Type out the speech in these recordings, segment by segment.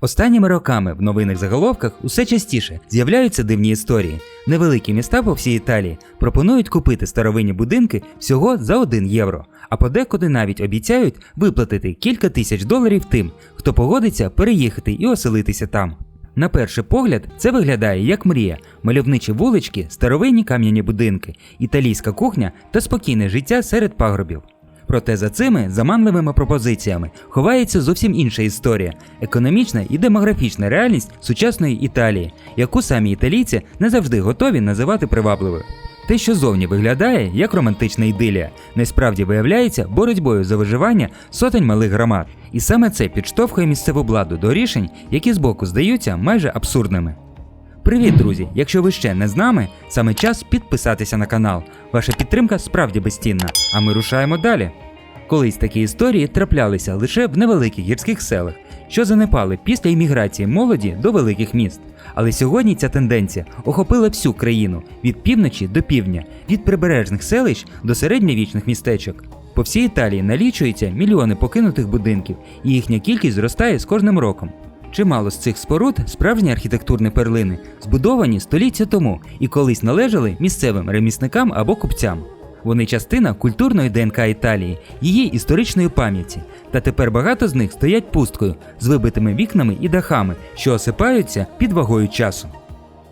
Останніми роками в новинних заголовках усе частіше з'являються дивні історії. Невеликі міста по всій Італії пропонують купити старовинні будинки всього за 1 євро, а подекуди навіть обіцяють виплатити кілька тисяч доларів тим, хто погодиться переїхати і оселитися там. На перший погляд, це виглядає як мрія: мальовничі вулички, старовинні кам'яні будинки, італійська кухня та спокійне життя серед пагробів. Проте за цими заманливими пропозиціями ховається зовсім інша історія економічна і демографічна реальність сучасної Італії, яку самі італійці не завжди готові називати привабливою. Те, що зовні виглядає як романтична ідилія, насправді виявляється боротьбою за виживання сотень малих громад. І саме це підштовхує місцеву владу до рішень, які збоку здаються майже абсурдними. Привіт, друзі! Якщо ви ще не з нами, саме час підписатися на канал. Ваша підтримка справді безцінна, а ми рушаємо далі. Колись такі історії траплялися лише в невеликих гірських селах, що занепали після імміграції молоді до великих міст. Але сьогодні ця тенденція охопила всю країну від півночі до півдня, від прибережних селищ до середньовічних містечок. По всій Італії налічується мільйони покинутих будинків, і їхня кількість зростає з кожним роком. Чимало з цих споруд справжні архітектурні перлини, збудовані століття тому і колись належали місцевим ремісникам або купцям. Вони частина культурної ДНК Італії, її історичної пам'яті. Та тепер багато з них стоять пусткою з вибитими вікнами і дахами, що осипаються під вагою часу.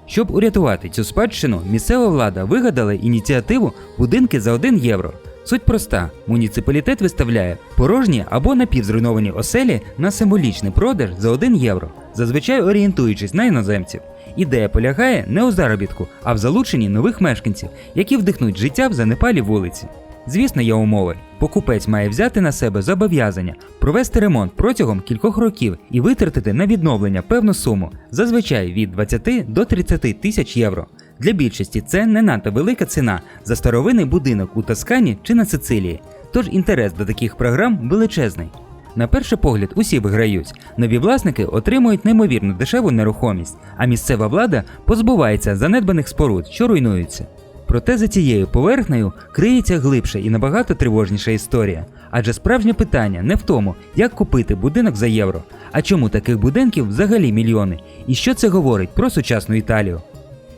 Щоб урятувати цю спадщину, місцева влада вигадала ініціативу будинки за 1 євро. Суть проста: муніципалітет виставляє порожні або напівзруйновані оселі на символічний продаж за 1 євро, зазвичай орієнтуючись на іноземців. Ідея полягає не у заробітку, а в залученні нових мешканців, які вдихнуть життя в занепалі вулиці. Звісно, є умови. Покупець має взяти на себе зобов'язання провести ремонт протягом кількох років і витратити на відновлення певну суму, зазвичай від 20 до 30 тисяч євро. Для більшості це не надто велика ціна за старовинний будинок у Тоскані чи на Сицилії, тож інтерес до таких програм величезний. На перший погляд, усі виграють. Нові власники отримують неймовірно дешеву нерухомість, а місцева влада позбувається занедбаних споруд, що руйнуються. Проте за цією поверхнею криється глибша і набагато тривожніша історія. Адже справжнє питання не в тому, як купити будинок за євро, а чому таких будинків взагалі мільйони, і що це говорить про сучасну Італію.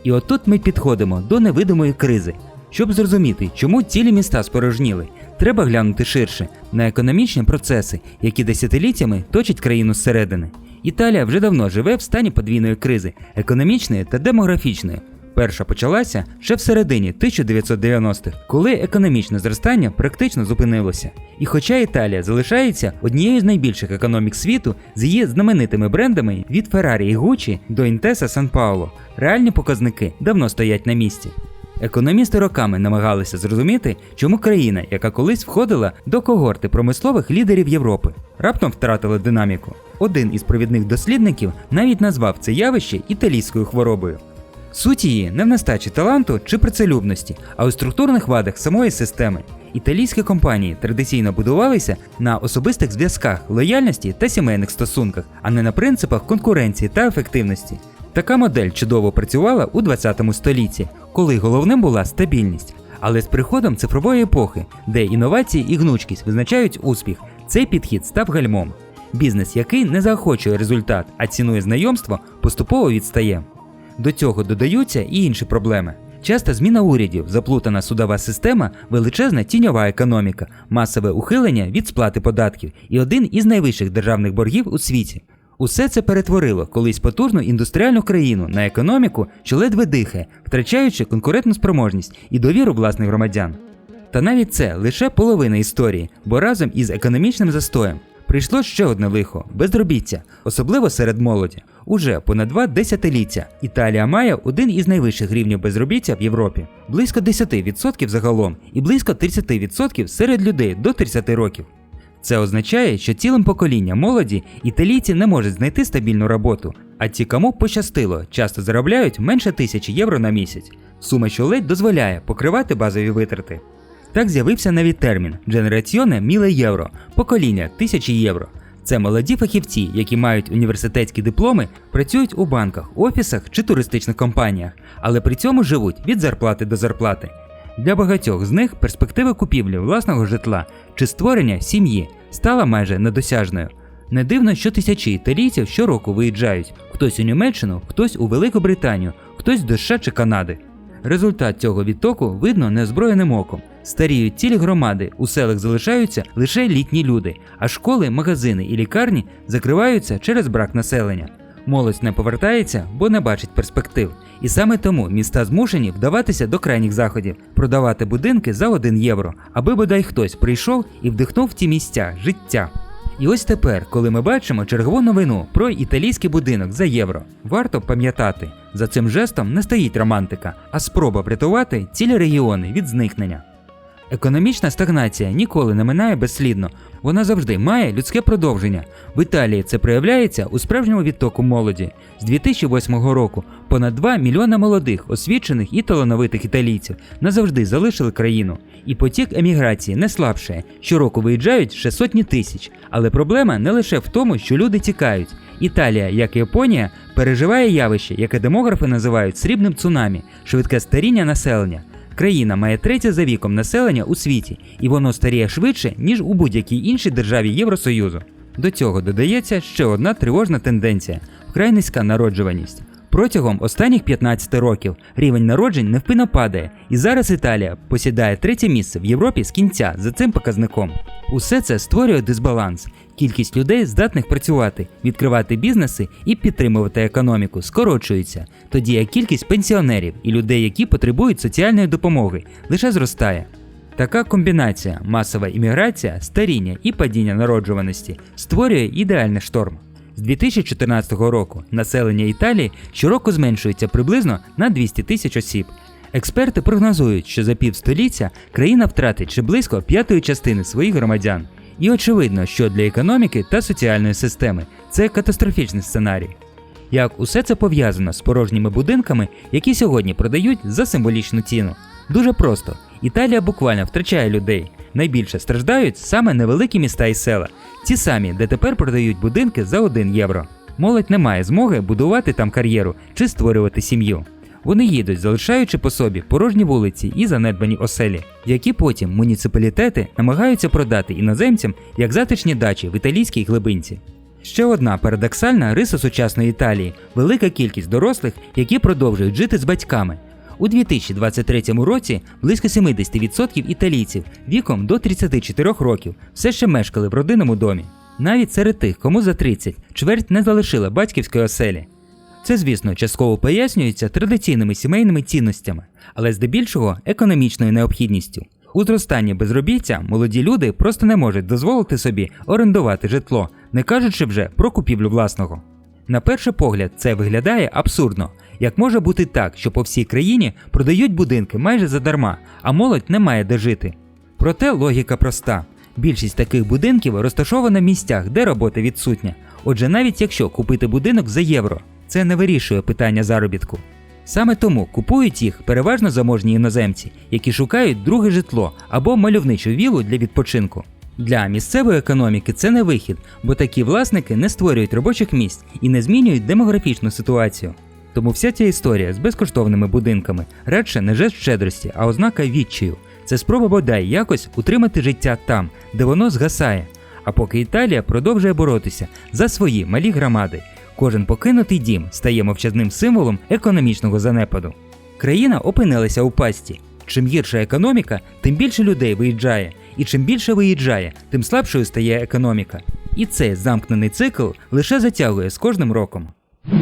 І отут ми підходимо до невидимої кризи. Щоб зрозуміти, чому цілі міста спорожніли, треба глянути ширше на економічні процеси, які десятиліттями точать країну зсередини. Італія вже давно живе в стані подвійної кризи економічної та демографічної. Перша почалася ще в середині 1990-х, коли економічне зростання практично зупинилося. І хоча Італія залишається однією з найбільших економік світу з її знаменитими брендами від Ferrari і Gucci до Intesa Сан Пауло, реальні показники давно стоять на місці. Економісти роками намагалися зрозуміти, чому країна, яка колись входила до когорти промислових лідерів Європи, раптом втратила динаміку. Один із провідних дослідників навіть назвав це явище італійською хворобою. Суть її не в нестачі таланту чи працелюбності, а у структурних вадах самої системи. Італійські компанії традиційно будувалися на особистих зв'язках, лояльності та сімейних стосунках, а не на принципах конкуренції та ефективності. Така модель чудово працювала у 20 столітті, коли головним була стабільність. Але з приходом цифрової епохи, де інновації і гнучкість визначають успіх, цей підхід став гальмом. Бізнес, який не заохочує результат, а цінує знайомство, поступово відстає. До цього додаються і інші проблеми. Часта зміна урядів, заплутана судова система, величезна тіньова економіка, масове ухилення від сплати податків і один із найвищих державних боргів у світі. Усе це перетворило колись потужну індустріальну країну на економіку, що ледве дихає, втрачаючи конкурентну спроможність і довіру власних громадян. Та навіть це лише половина історії, бо разом із економічним застоєм прийшло ще одне лихо безробіття, особливо серед молоді. Уже понад два десятиліття Італія має один із найвищих рівнів безробіття в Європі, близько 10% загалом і близько 30% серед людей до 30 років. Це означає, що цілим поколінням молоді італійці не можуть знайти стабільну роботу, а ті, кому пощастило, часто заробляють менше тисячі євро на місяць. Сума, що ледь дозволяє покривати базові витрати. Так з'явився навіть термін Generazione Міле Євро покоління тисячі євро. Це молоді фахівці, які мають університетські дипломи, працюють у банках, офісах чи туристичних компаніях, але при цьому живуть від зарплати до зарплати. Для багатьох з них перспектива купівлі власного житла чи створення сім'ї стала майже недосяжною. Не дивно, що тисячі італійців щороку виїжджають: хтось у Німеччину, хтось у Велику Британію, хтось до США чи Канади. Результат цього відтоку видно неозброєним оком. Старіють цілі громади, у селах залишаються лише літні люди, а школи, магазини і лікарні закриваються через брак населення. Молодь не повертається, бо не бачить перспектив. І саме тому міста змушені вдаватися до крайніх заходів, продавати будинки за 1 євро, аби бодай хтось прийшов і вдихнув в ті місця життя. І ось тепер, коли ми бачимо чергову новину про італійський будинок за євро, варто пам'ятати, за цим жестом не стоїть романтика, а спроба врятувати цілі регіони від зникнення. Економічна стагнація ніколи не минає безслідно, вона завжди має людське продовження. В Італії це проявляється у справжньому відтоку молоді. З 2008 року понад 2 мільйона молодих, освічених і талановитих італійців назавжди залишили країну. І потік еміграції не слабшає. Щороку виїжджають ще сотні тисяч. Але проблема не лише в тому, що люди тікають. Італія, як і Японія, переживає явище, яке демографи називають срібним цунамі, швидке старіння населення. Країна має третє за віком населення у світі, і воно старіє швидше, ніж у будь-якій іншій державі Євросоюзу. До цього додається ще одна тривожна тенденція вкрай низька народжуваність. Протягом останніх 15 років рівень народжень невпинно падає, і зараз Італія посідає третє місце в Європі з кінця за цим показником. Усе це створює дисбаланс. Кількість людей, здатних працювати, відкривати бізнеси і підтримувати економіку, скорочується, тоді як кількість пенсіонерів і людей, які потребують соціальної допомоги, лише зростає. Така комбінація масова імміграція, старіння і падіння народжуваності створює ідеальний шторм. З 2014 року населення Італії щороку зменшується приблизно на 200 тисяч осіб. Експерти прогнозують, що за півстоліття країна втратить ще близько п'ятої частини своїх громадян. І очевидно, що для економіки та соціальної системи це катастрофічний сценарій. Як усе це пов'язано з порожніми будинками, які сьогодні продають за символічну ціну? Дуже просто. Італія буквально втрачає людей. Найбільше страждають саме невеликі міста і села, ті самі, де тепер продають будинки за 1 євро. Молодь не має змоги будувати там кар'єру чи створювати сім'ю. Вони їдуть, залишаючи по собі порожні вулиці і занедбані оселі, які потім муніципалітети намагаються продати іноземцям як затишні дачі в італійській глибинці. Ще одна парадоксальна риса сучасної Італії велика кількість дорослих, які продовжують жити з батьками. У 2023 році близько 70% італійців віком до 34 років все ще мешкали в родинному домі. Навіть серед тих, кому за 30, чверть не залишила батьківської оселі. Це, звісно, частково пояснюється традиційними сімейними цінностями, але здебільшого економічною необхідністю. У зростанні безробіття молоді люди просто не можуть дозволити собі орендувати житло, не кажучи вже про купівлю власного. На перший погляд, це виглядає абсурдно. Як може бути так, що по всій країні продають будинки майже задарма, а молодь не має де жити? Проте логіка проста. Більшість таких будинків розташована в місцях, де робота відсутня. Отже, навіть якщо купити будинок за євро, це не вирішує питання заробітку. Саме тому купують їх переважно заможні іноземці, які шукають друге житло або мальовничу вілу для відпочинку. Для місцевої економіки це не вихід, бо такі власники не створюють робочих місць і не змінюють демографічну ситуацію. Тому вся ця історія з безкоштовними будинками радше не жест щедрості, а ознака відчаю. Це спроба бодай якось утримати життя там, де воно згасає. А поки Італія продовжує боротися за свої малі громади, кожен покинутий дім стає мовчазним символом економічного занепаду. Країна опинилася у пасті. Чим гірша економіка, тим більше людей виїжджає, і чим більше виїжджає, тим слабшою стає економіка. І цей замкнений цикл лише затягує з кожним роком.